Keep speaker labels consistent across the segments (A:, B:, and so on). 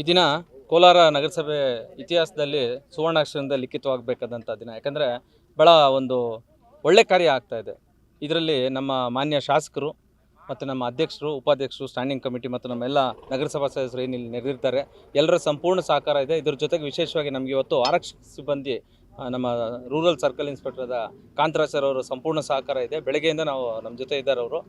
A: ಈ ದಿನ ಕೋಲಾರ ನಗರಸಭೆ ಇತಿಹಾಸದಲ್ಲಿ ಸುವರ್ಣಾಕ್ಷರದಿಂದ ಲಿಖಿತವಾಗಬೇಕಾದಂಥ ದಿನ. ಯಾಕಂದರೆ ಭಾಳ ಒಂದು ಒಳ್ಳೆ ಕಾರ್ಯ ಆಗ್ತಾ ಇದೆ. ಇದರಲ್ಲಿ ನಮ್ಮ ಮಾನ್ಯ ಶಾಸಕರು ಮತ್ತು ನಮ್ಮ ಅಧ್ಯಕ್ಷರು, ಉಪಾಧ್ಯಕ್ಷರು ಸ್ಟ್ಯಾಂಡಿಂಗ್ ಕಮಿಟಿ ಮತ್ತು ನಮ್ಮೆಲ್ಲ ನಗರಸಭಾ ಸದಸ್ಯರು ಏನಿಲ್ಲಿ ನೆರೆದಿರ್ತಾರೆ, ಎಲ್ಲರ ಸಂಪೂರ್ಣ ಸಹಕಾರ ಇದೆ. ಇದ್ರ ಜೊತೆಗೆ ವಿಶೇಷವಾಗಿ ನಮಗೆ ಇವತ್ತು ಆರಕ್ಷಕ ಸಿಬ್ಬಂದಿ ನಮ್ಮ rural circle inspector Kantharaj sir ಅವರು ಸಂಪೂರ್ಣ ಸಹಕಾರ ಇದೆ. ಬೆಳಗ್ಗೆಯಿಂದ ನಾವು ನಮ್ಮ ಜೊತೆ ಇದ್ದಾರೆ ಅವರು.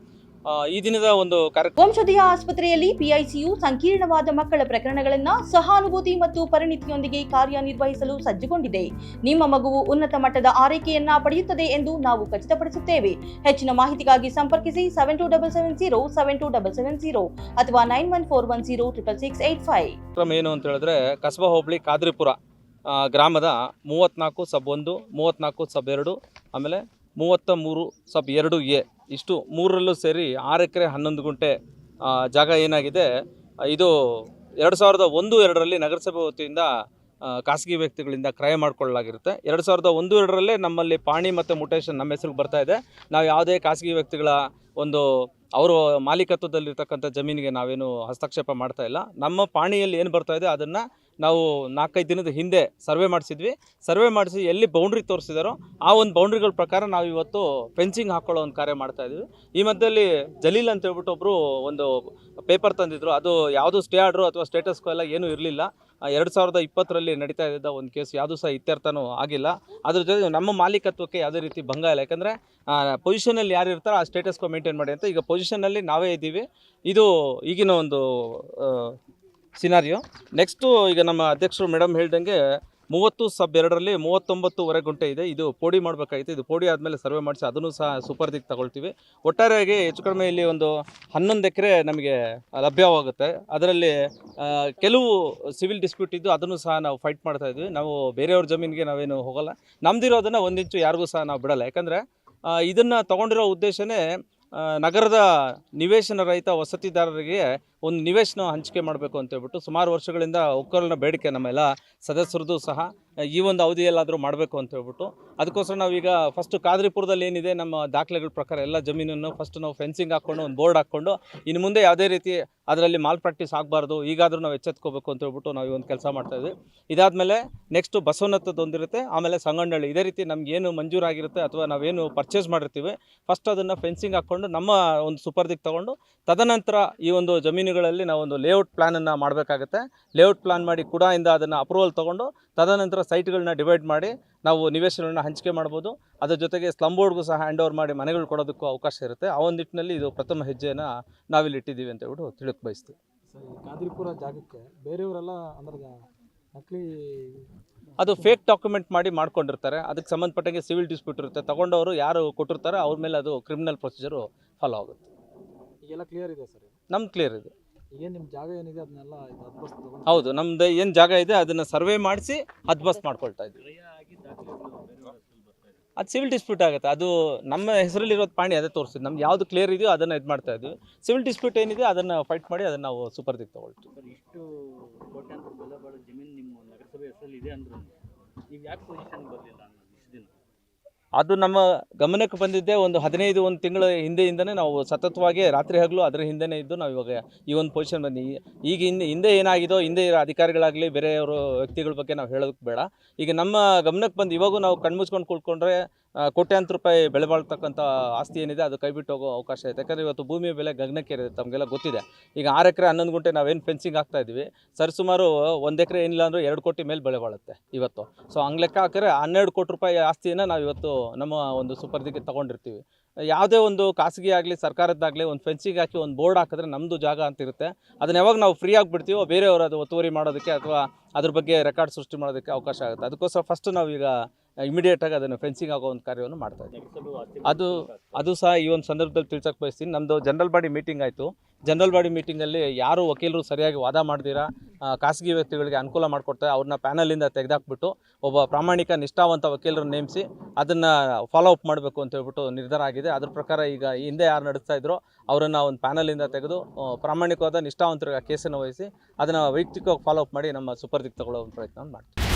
A: ಈ ದಿನದ ಒಂದು ಕಾರ್ಯಕ್ರಮ
B: ವಂಶದೀಯ ಆಸ್ಪತ್ರೆಯಲ್ಲಿ ಪಿಐಸಿಯು ಸಂಕೀರ್ಣವಾದ ಮಕ್ಕಳ ಪ್ರಕರಣಗಳನ್ನು ಸಹಾನುಭೂತಿ ಮತ್ತು ಪರಿಣಿತಿಯೊಂದಿಗೆ ಕಾರ್ಯನಿರ್ವಹಿಸಲು ಸಜ್ಜುಗೊಂಡಿದೆ. ನಿಮ್ಮ ಮಗುವು ಉನ್ನತ ಮಟ್ಟದ ಆರೈಕೆಯನ್ನ ಪಡೆಯುತ್ತದೆ ಎಂದು ನಾವು ಖಚಿತಪಡಿಸುತ್ತೇವೆ. ಹೆಚ್ಚಿನ ಮಾಹಿತಿಗಾಗಿ ಸಂಪರ್ಕಿಸಿ seven two double seven zero seven two double seven zero ಅಥವಾ nine one four one zero triple six eight five
A: ಏನು ಅಂತ ಹೇಳಿದ್ರೆ ಕಸಬಾ ಹೋಬಳಿ ಕಾದ್ರಿಪುರ ಗ್ರಾಮದ ಮೂವತ್ತ್ನಾಲ್ಕು ಸಬ್ ಒಂದು ಮೂವತ್ತ್ನಾಲ್ಕು ಸಬ್ ಎರಡು ಆಮೇಲೆ ಮೂವತ್ತ ಮೂರು ಸಬ್ ಎರಡು ಎ. ಇಷ್ಟು ಮೂರರಲ್ಲೂ ಸೇರಿ ಆರು ಎಕರೆ ಹನ್ನೊಂದು ಗುಂಟೆ ಜಾಗ ಏನಾಗಿದೆ, ಇದು ಎರಡು ಸಾವಿರದ ಒಂದು ಎರಡರಲ್ಲಿ ನಗರಸಭೆ ವತಿಯಿಂದ ಖಾಸಗಿ ವ್ಯಕ್ತಿಗಳಿಂದ ಕ್ರಯ ಮಾಡಿಕೊಳ್ಳಲಾಗಿರುತ್ತೆ. ಎರಡು ಸಾವಿರದ ಒಂದು ಎರಡರಲ್ಲೇ ನಮ್ಮಲ್ಲಿ ಪಾಣಿ ಮತ್ತು ಮುಟೇಶನ್ ನಮ್ಮ ಹೆಸರಿಗೆ ಬರ್ತಾ ಇದೆ. ನಾವು ಯಾವುದೇ ಖಾಸಗಿ ವ್ಯಕ್ತಿಗಳ ಒಂದು, ಅವರು ಮಾಲೀಕತ್ವದಲ್ಲಿರ್ತಕ್ಕಂಥ ಜಮೀನಿಗೆ ನಾವೇನು ಹಸ್ತಕ್ಷೇಪ ಮಾಡ್ತಾ ಇಲ್ಲ. ನಮ್ಮ ಪಾಣಿಯಲ್ಲಿ ಏನು ಬರ್ತಾ ಇದೆ, ಅದನ್ನು ನಾವು ನಾಲ್ಕೈದು ದಿನದ ಹಿಂದೆ ಸರ್ವೆ ಮಾಡಿಸಿದ್ವಿ. ಸರ್ವೆ ಮಾಡಿಸಿ ಎಲ್ಲಿ ಬೌಂಡ್ರಿ ತೋರಿಸಿದಾರೋ ಆ ಒಂದು ಬೌಂಡ್ರಿಗಳ ಪ್ರಕಾರ ನಾವು ಇವತ್ತು ಫೆನ್ಸಿಂಗ್ ಹಾಕೊಳ್ಳೋ ಒಂದು ಕಾರ್ಯ ಮಾಡ್ತಾ ಇದ್ವಿ ಈ ಮಧ್ಯದಲ್ಲಿ ಜಲೀಲ್ ಅಂತ ಹೇಳ್ಬಿಟ್ಟು ಒಬ್ಬರು ಒಂದು ಪೇಪರ್ ತಂದಿದ್ರು. ಅದು ಯಾವುದು ಸ್ಟೇ ಆರ್ಡ್ರು ಅಥವಾ ಸ್ಟೇಟಸ್ ಎಲ್ಲ ಏನೂ ಇರಲಿಲ್ಲ. ಎರಡು ಸಾವಿರದ ಇಪ್ಪತ್ತರಲ್ಲಿ ನಡೀತಾ ಇದ್ದ ಒಂದು ಕೇಸ್ ಯಾವುದು ಸಹ ಇತ್ಯರ್ಥನೂ ಆಗಿಲ್ಲ. ಅದ್ರ ಜೊತೆ ನಮ್ಮ ಮಾಲೀಕತ್ವಕ್ಕೆ ಯಾವುದೇ ರೀತಿ ಭಂಗ ಇಲ್ಲ. ಯಾಕಂದರೆ ಪೊಸಿಷನಲ್ಲಿ ಯಾರು ಇರ್ತಾರೋ ಆ ಸ್ಟೇಟಸ್ ಕೋ ಮೇಂಟೈನ್ ಮಾಡಿ ಅಂತ ಈಗ ಪೊಸಿಷನಲ್ಲಿ ನಾವೇ ಇದ್ದೀವಿ. ಇದು ಈಗಿನ ಒಂದು ಸಿನಾರಿಯೋ. ನೆಕ್ಸ್ಟು ಈಗ ನಮ್ಮ ಅಧ್ಯಕ್ಷರು ಮೇಡಮ್ ಹೇಳ್ದಂಗೆ ಮೂವತ್ತು ಸಬ್ ಎರಡರಲ್ಲಿ ಮೂವತ್ತೊಂಬತ್ತುವರೆ ಗುಂಟೆ ಇದೆ. ಇದು ಪೋಡಿ ಮಾಡಬೇಕಾಗಿತ್ತು. ಇದು ಪೋಡಿ ಆದಮೇಲೆ ಸರ್ವೆ ಮಾಡಿಸಿ ಅದನ್ನು ಸಹ ಸೂಪರ್ದಿಗೆ ತಗೊಳ್ತೀವಿ. ಒಟ್ಟಾರೆಯಾಗಿ ಹೆಚ್ಚು ಕಡಿಮೆ ಇಲ್ಲಿ ಒಂದು ಹನ್ನೊಂದು ಎಕರೆ ನಮಗೆ ಲಭ್ಯವಾಗುತ್ತೆ. ಅದರಲ್ಲಿ ಕೆಲವು ಸಿವಿಲ್ ಡಿಸ್ಪ್ಯೂಟ್ ಇದ್ದು ಅದನ್ನು ಸಹ ನಾವು ಫೈಟ್ ಮಾಡ್ತಾ ಇದ್ವಿ. ನಾವು ಬೇರೆಯವ್ರ ಜಮೀನಿಗೆ ನಾವೇನು ಹೋಗಲ್ಲ. ನಮ್ದಿರೋದನ್ನು ಒಂದು ಇಂಚು ಯಾರಿಗೂ ಸಹ ನಾವು ಬಿಡಲ್ಲ. ಯಾಕಂದರೆ ಇದನ್ನು ತೊಗೊಂಡಿರೋ ಉದ್ದೇಶನೇ ನಗರದ ನಿವೇಶನ ರಹಿತ ವಸತಿದಾರರಿಗೆ ಒಂದು ನಿವೇಶನ ಹಂಚಿಕೆ ಮಾಡಬೇಕು ಅಂತ ಹೇಳ್ಬಿಟ್ಟು ಸುಮಾರು ವರ್ಷಗಳಿಂದ ಒಕ್ಕಲಿನ ಬೇಡಿಕೆ ನಮ್ಮೆಲ್ಲ ಸದಸ್ಯರದ್ದು ಸಹ ಈ ಒಂದು ಅವಧಿಯಲ್ಲಾದರೂ ಮಾಡಬೇಕು ಅಂತ ಹೇಳ್ಬಿಟ್ಟು ಅದಕ್ಕೋಸ್ಕರ ನಾವೀಗ ಫಸ್ಟ್ ಕಾದ್ರಿಪುರದಲ್ಲಿ ಏನಿದೆ, ನಮ್ಮ ದಾಖಲೆಗಳ ಪ್ರಕಾರ ಎಲ್ಲ ಜಮೀನನ್ನು ಫಸ್ಟ್ ನಾವು ಫೆನ್ಸಿಂಗ್ ಹಾಕ್ಕೊಂಡು, ಒಂದು ಬೋರ್ಡ್ ಹಾಕ್ಕೊಂಡು, ಇನ್ನು ಮುಂದೆ ಯಾವುದೇ ರೀತಿ ಅದರಲ್ಲಿ ಮಾಲ್ ಪ್ರಾಕ್ಟೀಸ್ ಆಗಬಾರ್ದು, ಈಗಾದರೂ ನಾವು ಎಚ್ಚೆತ್ಕೋಬೇಕು ಅಂತ ಹೇಳ್ಬಿಟ್ಟು ನಾವು ಈ ಒಂದು ಕೆಲಸ ಮಾಡ್ತಾಯಿದ್ವಿ ಇದಾದಮೇಲೆ ನೆಕ್ಸ್ಟು ಬಸವನತ್ತದೊಂದಿರುತ್ತೆ, ಆಮೇಲೆ ಸಂಗಣ್ಣಳ್ಳಿ. ಇದೇ ರೀತಿ ನಮ್ಗೆ ಏನು ಮಂಜೂರಾಗಿರುತ್ತೆ ಅಥವಾ ನಾವೇನು ಪರ್ಚೇಸ್ ಮಾಡಿರ್ತೀವಿ ಫಸ್ಟ್ ಅದನ್ನು ಫೆನ್ಸಿಂಗ್ ಹಾಕ್ಕೊಂಡು ನಮ್ಮ ಒಂದು ಸೂಪರ್ದಿಗೆ ತೊಗೊಂಡು, ತದನಂತರ ಈ ಒಂದು ಜಮೀನುಗಳಲ್ಲಿ ನಾವು ಒಂದು ಲೇಔಟ್ ಪ್ಲ್ಯಾನನ್ನು ಮಾಡಬೇಕಾಗುತ್ತೆ. ಲೇಔಟ್ ಪ್ಲಾನ್ ಮಾಡಿ ಕುಡಾಯಿಂದ ಅದನ್ನು ಅಪ್ರೂವಲ್ ತೊಗೊಂಡು ತದನಂತರ ಸೈಟ್ಗಳನ್ನ ಡಿವೈಡ್ ಮಾಡಿ ನಾವು ನಿವೇಶನಗಳನ್ನ ಹಂಚಿಕೆ ಮಾಡ್ಬೋದು. ಅದರ ಜೊತೆಗೆ ಸ್ಲಮ್ ಬೋರ್ಡ್ಗೂ ಸಹ ಹ್ಯಾಂಡ್ ಓವರ್ ಮಾಡಿ ಮನೆಗಳು ಕೊಡೋದಕ್ಕೂ ಅವಕಾಶ ಇರುತ್ತೆ. ಆ ಒಂದು ನಿಟ್ಟಿನಲ್ಲಿ ಇದು ಪ್ರಥಮ ಹೆಜ್ಜೆಯನ್ನು ನಾವಿಲ್ಲಿ ಇಟ್ಟಿದ್ದೀವಿ ಅಂತ ಹೇಳ್ಬಿಟ್ಟು ತಿಳಿಯೋಕೆ ಬಯಸ್ತೀವಿ.
C: ಜಾಗಕ್ಕೆ ಬೇರೆಯವರೆಲ್ಲ ಅಂದ್ರೆ ನಕಲಿ
A: ಅದು ಫೇಕ್ ಡಾಕ್ಯುಮೆಂಟ್ ಮಾಡಿ ಮಾಡ್ಕೊಂಡಿರ್ತಾರೆ. ಅದಕ್ಕೆ ಸಂಬಂಧಪಟ್ಟಂಗೆ ಸಿವಿಲ್ ಡಿಸ್ಪ್ಯೂಟ್ ಇರುತ್ತೆ. ತಗೊಂಡವರು ಯಾರು ಕೊಟ್ಟಿರ್ತಾರೆ ಅವ್ರ ಮೇಲೆ ಅದು ಕ್ರಿಮಿನಲ್ ಪ್ರೊಸೀಜರು ಫಾಲೋ ಆಗುತ್ತೆ.
C: ಈಗೆಲ್ಲ ಕ್ಲಿಯರ್ ಇದೆ ಸರ್
A: ನಮ್ದು ಕ್ಲಿಯರ್ ಇದೆ.
C: ಏನು ನಿಮ್ಮ ಜಾಗ ಏನಿದೆ ಅದನ್ನೆಲ್ಲ ಇದು ಹದ್ಬಸ್ ತಗೊಂಡು
A: ಹೌದು ನಮ್ದು ಏನು ಜಾಗ ಇದೆ ಅದನ್ನ ಸರ್ವೆ ಮಾಡಿಸಿ ಹದ್ಬಸ್ ಮಾಡ್ಕೊಳ್ತಾ ಇದ್ವಿ ಅದು ಸಿವಿಲ್ ಡಿಸ್ಪ್ಯೂಟ್ ಆಗುತ್ತೆ. ಅದು ನಮ್ಮ ಹೆಸರಲ್ಲಿರೋದು ಪಾಣಿ ಅದೇ ತೋರಿಸಿದ್ದು. ನಮ್ಗೆ ಯಾವ್ದು ಕ್ಲಿಯರ್ ಇದೆಯೋ ಅದನ್ನು ಇದು ಮಾಡ್ತಾ ಇದ್ವಿ ಸಿವಿಲ್ ಡಿಸ್ಪ್ಯೂಟ್ ಏನಿದೆ ಅದನ್ನು ಫೈಟ್ ಮಾಡಿ ಅದನ್ನು ನಾವು ಸೂಪರ್ದಿಗೆ ತಗೊಳ್ತೀವಿ.
D: ಸರ್ ಇಷ್ಟು ಕೋಟ್ಯಾಂತರ ಬೆಲೆ ಬಾಳೋ ಜಮೀನು ನಿಮ್ಮ ನಗರಸಭೆ ಹೆಸರಲ್ಲಿ ಇದೆ ಅಂದ್ರೆ ನೀವು ಯಾಕೆ ಪೊಸಿಷನ್ ಬರಲಿಲ್ಲ
A: ಅದು ನಮ್ಮ ಗಮನಕ್ಕೆ ಬಂದಿದ್ದೆ ಒಂದು ಹದಿನೈದು, ಒಂದು ತಿಂಗಳ ಹಿಂದೆಯಿಂದನೇ ನಾವು ಸತತವಾಗಿ ರಾತ್ರಿ ಹಗಲು ಅದರ ಹಿಂದೆನೇ ಇದ್ದು ನಾವು ಇವಾಗ ಈ ಒಂದು ಪೊಸಿಷನ್ ಬಂದು ಈಗ ಹಿಂದೆ ಹಿಂದೆ ಏನಾಗಿದೋ, ಹಿಂದೆ ಇರೋ ಅಧಿಕಾರಿಗಳಾಗಲಿ, ಬೇರೆಯವರು ವ್ಯಕ್ತಿಗಳ ಬಗ್ಗೆ ನಾವು ಹೇಳೋದಕ್ಕೆ ಬೇಡ. ಈಗ ನಮ್ಮ ಗಮನಕ್ಕೆ ಬಂದು ಇವಾಗೂ ನಾವು ಕಣ್ಮುಚ್ಕೊಂಡು ಕುಳ್ಕೊಂಡ್ರೆ ಕೋಟ್ಯಾಂತರ ರೂಪಾಯಿ ಬೆಲೆ ಬಾಳ್ತಕ್ಕಂಥ ಆಸ್ತಿ ಏನಿದೆ, ಅದು ಕೈಬಿಟ್ಟು ಹೋಗೋ ಅವಕಾಶ ಇದೆ. ಯಾಕಂದರೆ ಇವತ್ತು ಭೂಮಿಯ ಬೆಲೆ ಗಗನಕ್ಕೇರಿದೆ ತಮಗೆಲ್ಲ ಗೊತ್ತಿದೆ. ಈಗ ಆರು ಎಕರೆ ಹನ್ನೊಂದು ಗುಂಟೆ ನಾವೇನು ಫೆನ್ಸಿಂಗ್ ಹಾಕ್ತಾ ಇದ್ದೀವಿ ಸರಿಸುಮಾರು ಒಂದು ಎಕರೆ ಏನಿಲ್ಲ ಅಂದರೂ ಎರಡು ಕೋಟಿ ಮೇಲೆ ಬೆಳೆ ಬಾಳುತ್ತೆ ಇವತ್ತು. ಸೊ ಹಂಗೆ ಲೆಕ್ಕ ಹಾಕಿದ್ರೆ ಹನ್ನೆರಡು ಕೋಟಿ ರೂಪಾಯಿ ಆಸ್ತಿಯನ್ನು ನಾವು ಇವತ್ತು ನಮ್ಮ ಒಂದು ಸುಪರ್ದಿಗೆ ತೊಗೊಂಡಿರ್ತೀವಿ. ಯಾವುದೇ ಒಂದು ಖಾಸಗಿ ಆಗಲಿ, ಸರ್ಕಾರದ್ದಾಗಲಿ ಒಂದು ಫೆನ್ಸಿಂಗ್ ಹಾಕಿ ಒಂದು ಬೋರ್ಡ್ ಹಾಕಿದ್ರೆ ನಮ್ಮದು ಜಾಗ ಅಂತ ಇರುತ್ತೆ ಅದನ್ನ ಯಾವಾಗ ನಾವು ಫ್ರೀ ಆಗಿಬಿಡ್ತೀವೋ ಬೇರೆಯವರು ಅದು ಒತ್ತುವರಿ ಮಾಡೋದಕ್ಕೆ ಅಥವಾ ಅದ್ರ ಬಗ್ಗೆ ರೆಕಾರ್ಡ್ ಸೃಷ್ಟಿ ಮಾಡೋದಕ್ಕೆ ಅವಕಾಶ ಆಗುತ್ತೆ. ಅದಕ್ಕೋಸ್ಕರ ಫಸ್ಟ್ ನಾವೀಗ ಇಮಿಡಿಯೇಟಾಗಿ ಅದನ್ನು ಫೆನ್ಸಿಂಗ್ ಆಗೋ ಒಂದು ಕಾರ್ಯವನ್ನು ಮಾಡ್ತಾ ಇದ್ದೀವಿ ಅದು ಅದು ಸಹ ಈ ಒಂದು ಸಂದರ್ಭದಲ್ಲಿ ತಿಳ್ಸಕ್ಕೆ ಬಯಸ್ತೀನಿ. ನಮ್ಮದು ಜನರಲ್ ಬಾಡಿ ಮೀಟಿಂಗ್ ಆಯಿತು. ಜನರಲ್ ಬಾಡಿ ಮೀಟಿಂಗಲ್ಲಿ ಯಾರು ವಕೀಲರು ಸರಿಯಾಗಿ ವಾದ ಮಾಡ್ದಿರಾ ಖಾಸಗಿ ವ್ಯಕ್ತಿಗಳಿಗೆ ಅನುಕೂಲ ಮಾಡಿಕೊಡ್ತಾರೆ, ಅವ್ರನ್ನ ಪ್ಯಾನಲಿಂದ ತೆಗೆದಾಕ್ಬಿಟ್ಟು ಒಬ್ಬ ಪ್ರಾಮಾಣಿಕ, ನಿಷ್ಠಾವಂತ ವಕೀಲರನ್ನು ನೇಮಿಸಿ ಅದನ್ನು ಫಾಲೋ ಅಪ್ ಮಾಡಬೇಕು ಅಂತ ಹೇಳ್ಬಿಟ್ಟು ನಿರ್ಧಾರ ಆಗಿದೆ. ಅದ್ರ ಪ್ರಕಾರ ಈಗ ಹಿಂದೆ ಯಾರು ನಡೆಸ್ತಾ ಇದ್ರೋ ಅವರನ್ನು ಒಂದು ಪ್ಯಾನಲಿಂದ ತೆಗೆದು ಪ್ರಾಮಾಣಿಕವಾದ ನಿಷ್ಠಾವಂತರಿಗೆ ಕೇಸನ್ನು ವಹಿಸಿ ಅದನ್ನು ವೈಯಕ್ತಿಕವಾಗಿ ಫಾಲೋ ಅಪ್ ಮಾಡಿ ನಮ್ಮ ಸುಪರ್ದಿಗೆ ತಗೊಳ್ಳೋ ಪ್ರಯತ್ನವನ್ನು ಪ್ರಯತ್ನ ಮಾಡ್ತೀವಿ.